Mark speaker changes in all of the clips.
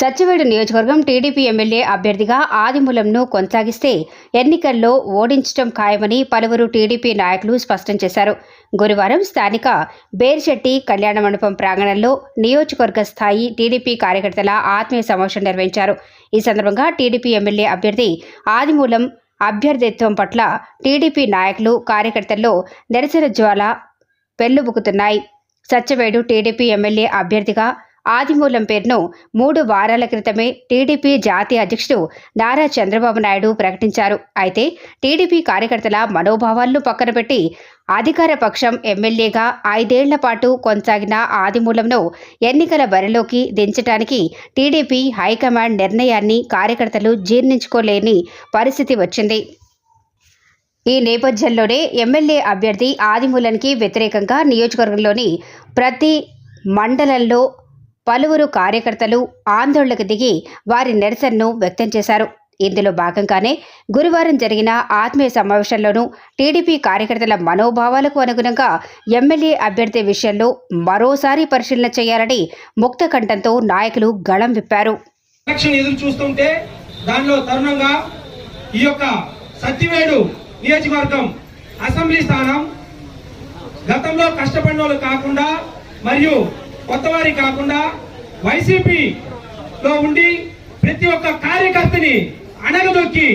Speaker 1: సచ్చివేడు నియోజకవర్గం TDP MLA అభ్యర్థిగా ఆదిమూలంను కొనసాగిస్తే ఎన్నికల్లో ఓడించడం ఖాయమని పలువురు టీడీపీ నాయకులు స్పష్టం చేశారు. గురువారం స్థానిక బేర్శెట్టి కళ్యాణ మండపం ప్రాంగణంలో నియోజకవర్గ స్థాయి టీడీపీ కార్యకర్తల ఆత్మీయ సమావేశం నిర్వహించారు. ఈ సందర్భంగా టీడీపీ ఎమ్మెల్యే అభ్యర్థి ఆదిమూలం అభ్యర్థిత్వం పట్ల టీడీపీ నాయకులు కార్యకర్తల్లో నిరసన జ్వాల పెళ్ళుబుకుతున్నాయి సత్యవేడు టీడీపీ ఎమ్మెల్యే అభ్యర్థిగా ఆదిమూలం పేరును మూడు వారాల క్రితమే టీడీపీ జాతీయ అధ్యక్షుడు నారా చంద్రబాబు నాయుడు ప్రకటించారు. అయితే టీడీపీ కార్యకర్తల మనోభావాలను పక్కన పెట్టి అధికార పక్షం ఎమ్మెల్యేగా ఐదేళ్ళ పాటు కొనసాగిన ఆదిమూలంను ఎన్నికల బరిలోకి దించడానికి టీడీపీ హైకమాండ్ నిర్ణయాన్ని కార్యకర్తలు జీర్ణించుకోలేని పరిస్థితి వచ్చింది. ఈ నేపథ్యంలోనే ఎమ్మెల్యే అభ్యర్థి ఆదిమూలన్కి వ్యతిరేకంగా నియోజకవర్గంలోని ప్రతి మండలంలో పలువురు కార్యకర్తలు ఆందోళనకు దిగి వారి నిరసనను వ్యక్తం చేశారు. ఇందులో భాగంగానే గురువారం జరిగిన ఆత్మీయ సమావేశంలోనూ టీడీపీ కార్యకర్తల మనోభావాలకు అనుగుణంగా ఎమ్మెల్యే అభ్యర్థి విషయంలో మరోసారి పరిశీలన చేయాలని ముక్తకంఠంతో నాయకులు గళం విప్పారు.
Speaker 2: ఎదురు చూస్తుంటే దానిలో తరుణంగా ఈ యొక్క సత్యవేడు నియోజకవర్గం అసెంబ్లీ స్థానం గతంలో కష్టపడిన వాళ్ళు కాకుండా మరియు కొత్తవారి కాకుండా వైసీపీలో ఉండి ప్రతి ఒక్క కార్యకర్తని అణగదొక్కి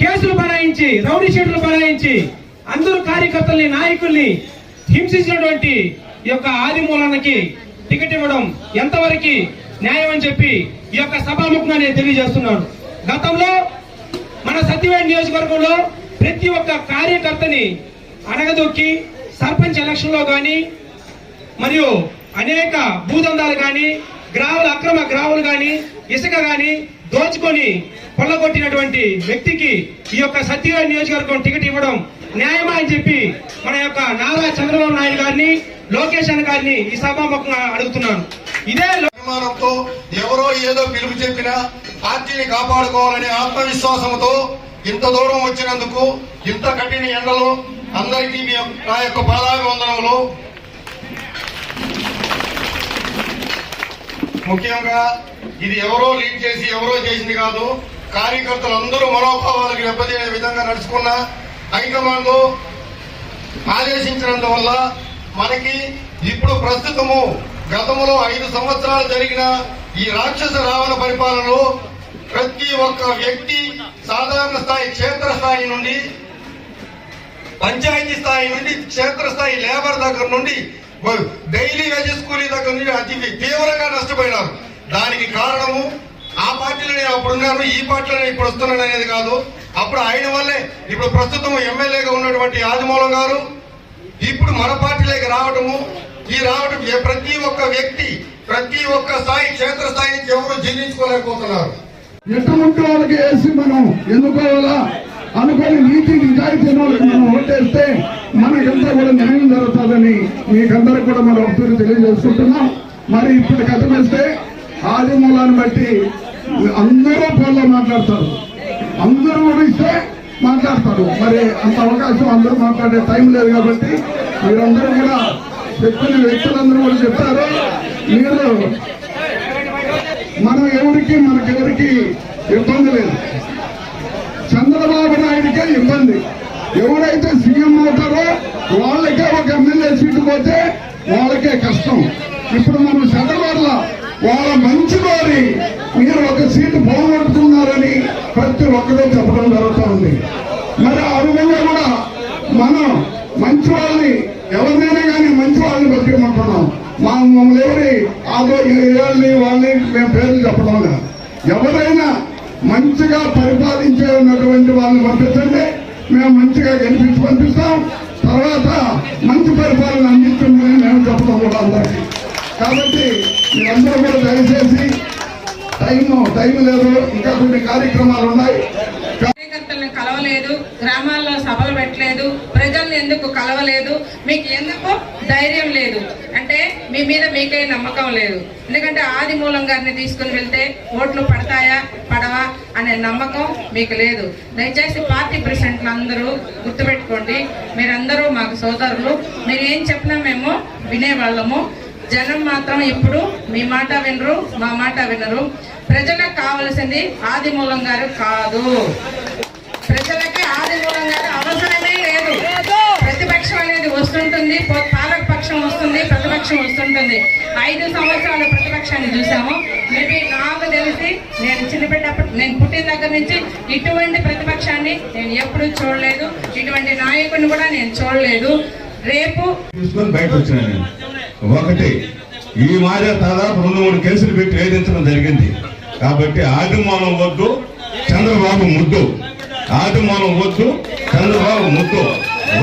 Speaker 2: కేసులు బనాయించి రౌడీ షీట్లు బనాయించి అందరూ కార్యకర్తల్ని నాయకుల్ని హింసించినటువంటి ఈ యొక్క ఆదిమూలనకి టికెట్ ఇవ్వడం ఎంతవరకు న్యాయం అని చెప్పి ఈ యొక్క సభాముఖంగా నేను తెలియజేస్తున్నాను. గతంలో మన సత్యవేడి నియోజకవర్గంలో ప్రతి ఒక్క కార్యకర్తని అణగదొక్కి సర్పంచ్ ఎలక్షన్లో కానీ మరియు అనేక భూదందాలు కానీ గ్రావులు అక్రమ గ్రావులు కానీ ఇసుక కానీ దోచుకొని కొల్లగొట్టినటువంటి వ్యక్తికి ఈ యొక్క సత్యవేడ్ నియోజకవర్గం టికెట్ ఇవ్వడం న్యాయమా అని చెప్పి మన యొక్క నారా చంద్రబాబు నాయుడు గారిని లోకేష్ అన్న గారిని ఈ సభాముఖంగా అడుగుతున్నాను. ఇదే
Speaker 3: అభిమానంతో ఎవరో ఏదో పిలుపు చెప్పినా పార్టీని కాపాడుకోవాలనే ఆత్మవిశ్వాసంతో ఇంత దూరం వచ్చినందుకు ఇంత కఠిన ఎండలో అందరికీ మీ యొక్క- నా యొక్క పాదాభివందనములు. ముఖ్యంగా ఇది ఎవరో లీడ్ చేసి ఎవరో చేసింది కాదు కార్యకర్తలు అందరూ మనోభావాలకు దెబ్బతీయే విధంగా నడుచుకున్న హైకమాండ్ ఆదేశించినందువల్ల మనకి ఇప్పుడు ప్రస్తుతము గతంలో ఐదు సంవత్సరాలు జరిగిన ఈ రాక్షస రావణ పరిపాలనలో ప్రతి ఒక్క వ్యక్తి సాధారణ స్థాయి క్షేత్ర స్థాయి నుండి పంచాయతీ స్థాయి నుండి క్షేత్రస్థాయి లేబర్ దగ్గర నుండి డైలీ వేజెస్ కూలీ దగ్గర నుండి అతి తీవ్రంగా నష్టపోయినారు. దానికి కారణము ఆ పార్టీలో నేను అప్పుడు ఉన్నాను ఈ పార్టీలో నేను ఇప్పుడు వస్తున్నాను అనేది కాదు. అప్పుడు ఆయన వల్లే ఇప్పుడు ప్రస్తుతం ఎమ్మెల్యేగా ఉన్నటువంటి ఆదిమూలం గారు ఇప్పుడు మన పార్టీలోకి రావటము ఈ రావటం ప్రతి ఒక్క వ్యక్తి ప్రతి ఒక్క స్థాయి క్షేత్ర స్థాయి నుంచి ఎవరు జీర్ణించుకోలేకపోతున్నారు.
Speaker 4: ఎటువంటి వాళ్ళకి వేసి మనం ఎన్నుకోవాలా అనుకోని నీతి నిజాయితీ మనం ఓటేస్తే మనకంతా కూడా న్యాయం జరుగుతుందని మీకందరూ కూడా మనం ఒకసారి తెలియజేసుకుంటున్నాం. మరి ఇప్పుడు కథ వేస్తే బట్టి అందరూ ఫోన్లో మాట్లాడతారు. అందరూ కూడా ఇస్తే మాట్లాడతారు. మరి అంత అవకాశం అందరూ మాట్లాడే టైం లేదు కాబట్టి మీరందరూ కూడా చెప్పిన వ్యక్తులందరూ కూడా చెప్తారు మీరు మనం ఎవరికి మనకెవరికి ఇబ్బంది లేదు. చంద్రబాబు నాయుడికే ఇబ్బంది. ఎవరైతే సీఎం అవుతారో వాళ్ళకే ఒక ఎమ్మెల్యే సీటు పోతే వాళ్ళకే కష్టం. ఇప్పుడు మనం చంద్రబాబుల వాళ్ళ మంచి వారి మీరు ఒక సీటు పోగొట్టుకున్నారని ప్రతి ఒక్కరూ చెప్పడం జరుగుతూ ఉంది. మరి ఆ విధంగా కూడా మనం మంచి వాళ్ళని ఎవరినైనా కానీ మంచి వాళ్ళని బతికమంటున్నాం మా మమ్మల్ని ఎవరి ఆదో వాళ్ళని వాళ్ళని మేము పేర్లు చెప్పడం ఎవరైనా మంచిగా పరిపాలించే ఉన్నటువంటి వాళ్ళని పంపించండి. మేము మంచిగా కనిపించి పంపిస్తాం తర్వాత మంచి పరిపాలన అందిస్తుందని మేము చెప్పడం కూడా అందరికీ. కాబట్టి మీరందరూ కూడా దయచేసి టైం టైం లేదు. ఇంకా కొన్ని కార్యక్రమాలు ఉన్నాయి.
Speaker 5: కార్యకర్తలను కలవలేదు గ్రామాల్లో సభలు పెట్టలేదు ప్రజల్ని ఎందుకు కలవలేదు మీకు ఎందుకు ధైర్యం లేదు? మీ మీద మీకే నమ్మకం లేదు. ఎందుకంటే ఆది మూలం గారిని తీసుకుని వెళ్తే ఓట్లు పడతాయా పడవా అనే నమ్మకం మీకు లేదు. దయచేసి పార్టీ ప్రెసిడెంట్లు అందరూ గుర్తుపెట్టుకోండి. మీరందరూ మాకు సోదరులు. మీరు ఏం చెప్పినా మేము వినేవాళ్ళము జనం మాత్రం ఇప్పుడు మీ మాట వినరు మా మాట వినరు. ప్రజలకు కావలసింది ఆదిమూలం గారు కాదు. ప్రజలకి ఆదిమూలం చూసాము. మేబీ నాకు తెలిసి నేను చిన్నపెట్టప్పటి నేను పుట్టిన దగ్గర నుంచి ఇటువంటి ప్రతిపక్షాన్ని నేను ఎప్పుడూ చూడలేదు. ఇటువంటి నాయకుడిని కూడా నేను చూడలేదు. రేపు
Speaker 6: బయట వచ్చిన ఒకటి ఈ మాదిరి దాదాపు రెండు మూడు కేసులు పెట్టి వేధించడం జరిగింది. కాబట్టి ఆదిమానం వద్దు చంద్రబాబు ముద్దు. ఆదిమానం వద్దు చంద్రబాబు ముద్దు.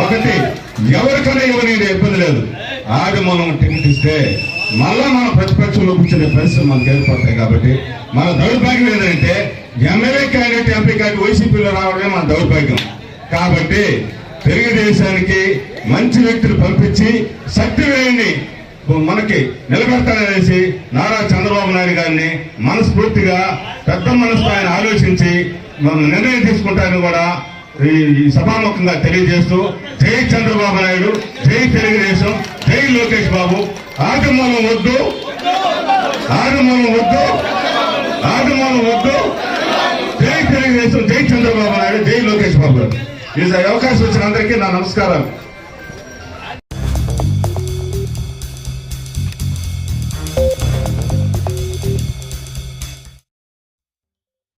Speaker 6: ఒకటి ఎవరికైనా ఇవ్వని ఇబ్బంది లేదు. ఆదిమానం టికెట్ ఇస్తే మళ్ళా మన ప్రతిపక్షంలో కూర్చునే పరిస్థితులు మనకు ఏర్పడతాయి కాబట్టి మన దౌర్భాగ్యం ఏంటంటే ఎమ్మెల్యే క్యాండిడేట్ ఎంపీ క్యాండిడేట్ వైసీపీలో రావడమే మన దౌర్భాగ్యం. కాబట్టి తెలుగుదేశానికి మంచి వ్యక్తులు పంపించి శక్తి వేయండి. మనకి నిలబెడతాననేసి నారా చంద్రబాబు నాయుడు గారిని మనస్ఫూర్తిగా పెద్ద మనసు ఆయన ఆలోచించి మనం నిర్ణయం తీసుకుంటారని కూడా ఈ ఈ సభాముఖంగా తెలియజేస్తూ జై చంద్రబాబు నాయుడు జై తెలుగుదేశం జై లోకేష్ బాబు. ఆగమనం వద్దు. ఆగమనం వద్దు. ఆగమనం వద్దు. జై తెలుగుదేశం జై చంద్రబాబు నాయుడు జై లోకేష్ బాబు గారు. ఈ అవకాశం వచ్చిన అందరికీ నా నమస్కారాలు.